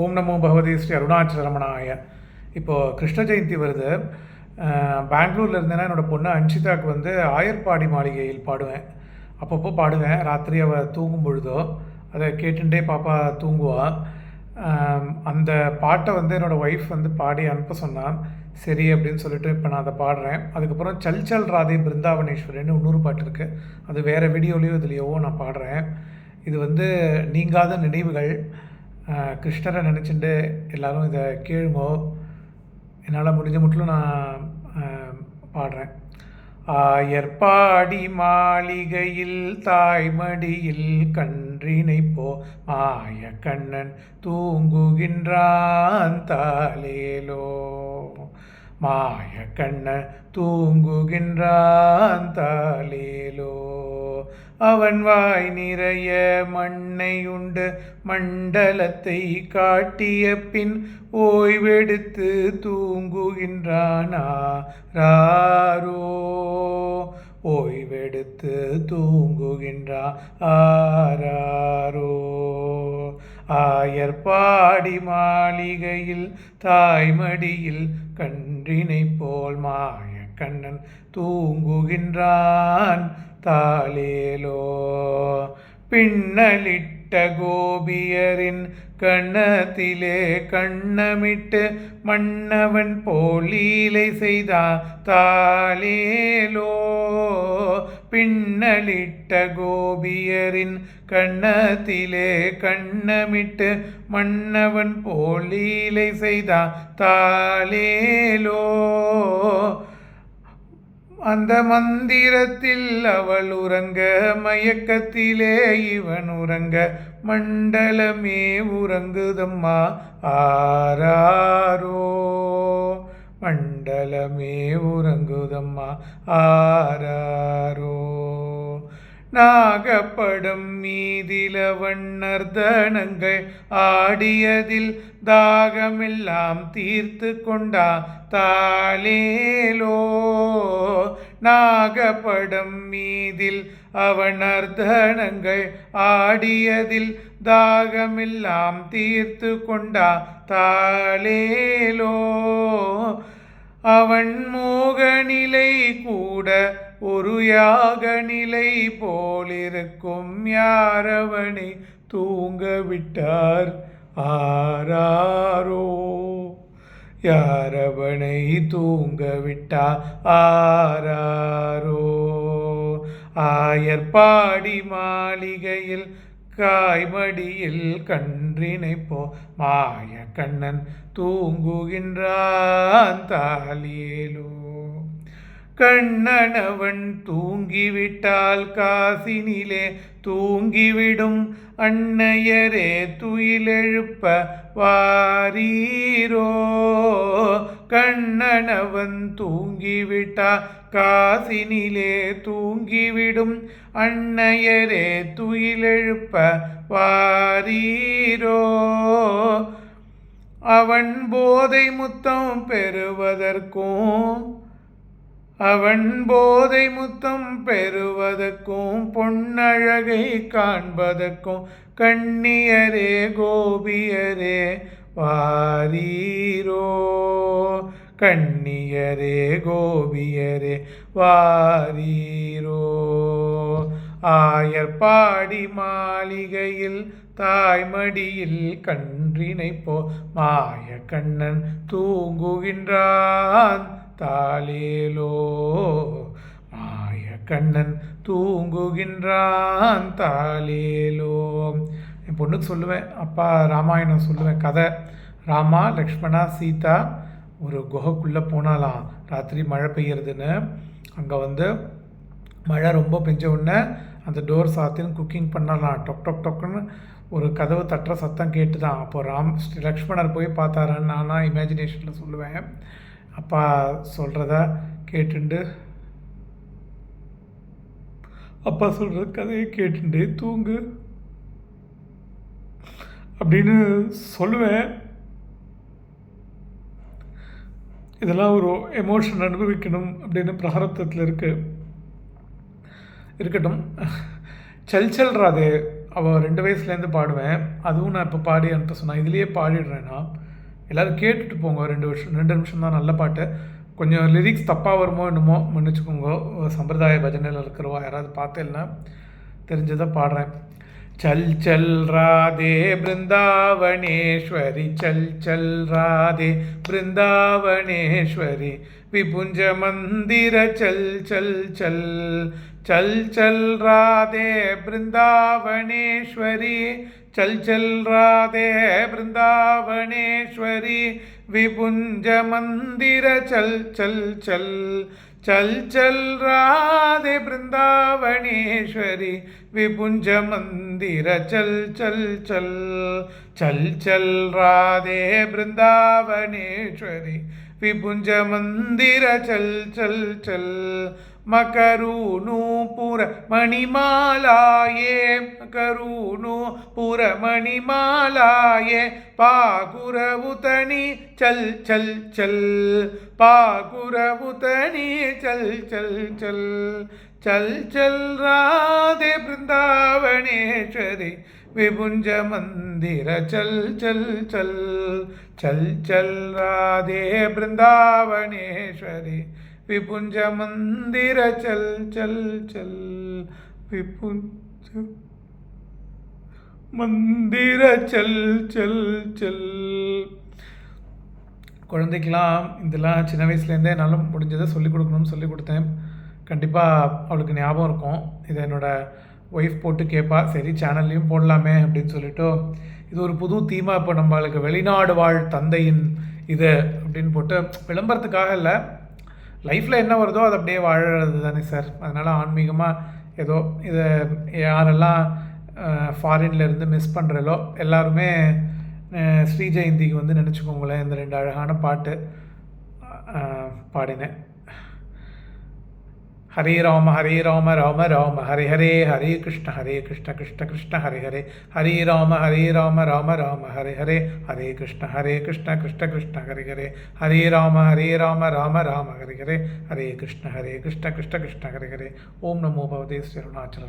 ஓம் நமோ பகவதி ஸ்ரீ அருணாச்சலரமணாய. இப்போது கிருஷ்ண ஜெயந்தி வருது. பெங்களூரில் பெங்களூர்ல இருந்தேன்னா என்னோட பொண்ணு அன்ஷிதாக்கு வந்து ஆயர்பாடி மாளிகையில் பாடுவேன். அப்பப்போ பாடுவேன். ராத்திரி அவள் தூங்கும் பொழுதோ அதை கேட்டுட்டே பாப்பா தூங்குவா. அந்த பாட்டை வந்து என்னோடய ஒய்ஃப் வந்து பாடி அனுப்ப சொன்னான். சரி அப்படின்னு சொல்லிட்டு இப்போ நான் அதை பாடுறேன். அதுக்கப்புறம் சல் சல் ராதே பிருந்தாவனேஸ்வரின்னு இன்னொரு பாட்டு இருக்குது அது வேறு வீடியோலையோ இதுலேயோவோ நான் பாடுறேன். இது வந்து நீங்காத நினைவுகள். கிருஷ்ணரை நினச்சிட்டு எல்லோரும் இதை கேளுங்கோ. என்னால் முடிஞ்ச மட்டும் நான் பாடுறேன். ஆயர்பாடி மாளிகையில் தாய்மடியில் கன்றினை போ மாய கண்ணன் தூங்குகின்றான் தாலேலோ மாய கண்ணன் தூங்குகின்றான் தாலேலோ அவன் வாய் நிறைய மண்ணை உண்டு. மண்டலத்தை காட்டிய பின் ஓய்வெடுத்து தூங்குகின்றானா? ராரோ? ஓய்வெடுத்து தூங்குகின்றா? ஆராரோ? ஆயர்பாடி மாளிகையில் தாய்மடியில் கன்றினை போல் மாய கண்ணன் தூங்குகின்றான். தாளேலோ பின்னலிட்ட கோபியரின் கண்ணத்திலே கண்ணமிட்டு மன்னவன் போலீலை செய்தா தாளேலோ. பின்னலிட்ட கோபியரின் கண்ணத்திலே கண்ணமிட்டு மன்னவன் போலீலை செய்தா தாளேலோ. அந்த மந்திரத்தில் அவள் உறங்க மயக்கத்திலே இவன் உறங்க மண்டலமே உறங்குதம்மா ஆராரோ? மண்டலமே உறங்குதம்மா ஆராரோ? நாகப்படம் மீதில வண்ணர்தனங்கள் ஆடியதில் தாகமெல்லாம் தீர்த்து கொண்டா தாளேலோ? நாகப்படம் மீதில் அவனர்தனங்கள் ஆடியதில் தாகமெல்லாம் தீர்த்து கொண்டா தாளேலோ. அவன் மோகநிலை கூட ஒரு யாக நிலை போலிருக்கும் யாரவனை தூங்க விட்டார் ஆராரோ. யாரவனை தூங்க விட்டா ஆராரோ ஆயர்பாடி மாளிகையில் காய்மடியில் கன்றினை போ மாய கண்ணன் தூங்குகின்றான் தாலியேலோ? கண்ணனவன் தூங்கிவிட்டால் காசினிலே தூங்கிவிடும் அன்னையரே துயிலெழுப்ப வாரீரோ? கண்ணனவன் தூங்கிவிட்டா? காசினிலே தூங்கிவிடும். அன்னையரே துயிலெழுப்ப வாரீரோ? அவன் போதை முத்தம் பெறுவதற்கும் அவன் போதை முத்தம் பெறுவதற்கும் பொன்னழகை காண்பதற்கும் கண்ணியரே கோபியரே வாரீரோ. கண்ணியரே கோபியரே வாரீரோ. ஆயர்பாடி மாளிகையில் தாய்மடியில் கன்றினை போ மாய கண்ணன் தூங்குகின்றான். தாளேலோ மாய கண்ணன் தூங்குகின்றான் தாலேலோ. என் பொண்ணுக்கு சொல்லுவேன் அப்பா ராமாயணம் சொல்லுவேன் கதை. ராமா லக்ஷ்மணா சீதா ஒரு குகைக்குள்ளே போனாலாம் ராத்திரி மழை பெய்யறதுன்னு. அங்கே வந்து மழை ரொம்ப பெஞ்ச உடனே அந்த டோர் சாத்தின்னு குக்கிங் பண்ணலாம் டொக் டொக் டொக்குன்னு ஒரு கதவு தட்டுற சத்தம் கேட்டு தான் அப்போ ராம் ஸ்ரீ லக்ஷ்மணர் போய் பார்த்தாருன்னு நானாக இமேஜினேஷனில் சொல்லுவேன். அப்பா சொல்கிறத கேட்டுண்டு அப்பா சொல்கிற கதையை கேட்டுண்டு தூங்கு அப்படின்னு சொல்லுவேன். இதெல்லாம் ஒரு எமோஷன் அனுபவிக்கணும் அப்படின்னு பிராரப்தத்தில் இருக்குது இருக்கட்டும். சல் செல்றாதே அவள் ரெண்டு வயசுலேருந்து பாடுவேன். அதுவும் நான் இப்போ பாடி என்கிட்ட சொன்னேன் இதுலேயே பாடிடுறேன்னா எல்லோரும் கேட்டுட்டு போங்க ரெண்டு வருஷம் ரெண்டு நிமிஷம் தான் நல்ல பாட்டு கொஞ்சம் லிரிக்ஸ் தப்பாக வருமோ என்னமோ மன்னிச்சுக்கோங்க சம்பிரதாய பஜனையில் இருக்கிறவா யாராவது பார்த்தேன்னா தெரிஞ்சதை பாடுறேன் चल चल राधे वृंदावनेश्वरी चल चल राधे वृंदावनेश्वरी विपुंज मंदिर चल चल चल चल चल राधे वृंदावनेश्वरी चल चल राधे वृंदावनेश्वरी विपुंज मंदिर चल चल चल चल चल राधे वृंदावनेश्वरी विपुंज मंदिर चल चल चल चल चल राधे वृंदावनेश्वरी विपुंज मंदिर चल चल चल मकरूनूपुर मणिमालाये मकरूनूपुर मणिमालाये पाकुरवुतनि चल चल चल पाकुरवुतनि चल चल चल चल चल राधे वृंदावनेश्वरी विभुंज मंदिर चल चल चल चल चल राधे वृंदावनेश्वरी विपुंज मंदिर चल चल चल विपुंज மந்திர செல் செல் செல் குழந்தைக்கெலாம் இதெல்லாம் சின்ன வயசுலேருந்தே நல்லா முடிஞ்சதை சொல்லிக் கொடுக்கணும்னு சொல்லி கொடுத்தேன் கண்டிப்பாக அவளுக்கு ஞாபகம் இருக்கும் இதை என்னோடய ஒய்ஃப் போட்டு கேட்பா சரி சேனல்லையும் போடலாமே அப்படின்னு சொல்லிட்டு இது ஒரு புது தீமாக இப்போ நம்மளுக்கு வெளிநாடு வாழ் தந்தையின் இது அப்படின்னு போட்டு விளம்பரத்துக்காக இல்லை லைஃப்பில் என்ன வருதோ அதை அப்படியே வாழறது தானே சார் அதனால் ஆன்மீகமாக ஏதோ இதை யாரெல்லாம் ஃபாரின்லேருந்து மிஸ் பண்ணுறலோ எல்லாருமே ஸ்ரீ ஜெயந்திக்கு வந்து நினச்சிக்கோங்களேன். இந்த ரெண்டு அழகான பாட்டு பாடினேன். ஹரே ராம ஹரே ராம ராம ராம ஹரே ஹரே ஹரே கிருஷ்ண ஹரே கிருஷ்ண கிருஷ்ண கிருஷ்ண ஹரே ஹரே ஹரே ராம ஹரே ராம ராம ராம ஹரே ஹரே ஹரே கிருஷ்ண ஹரே கிருஷ்ண கிருஷ்ண கிருஷ்ண ஹரே ஹரே ஹரே ராம ஹரே ராம ராம ராம ஹரே ஹரே ஹரே கிருஷ்ண ஹரே கிருஷ்ண கிருஷ்ண கிருஷ்ண ஹரே ஹரே ஓம் நமோ பவதே ஸ்ரீ அருணாச்சல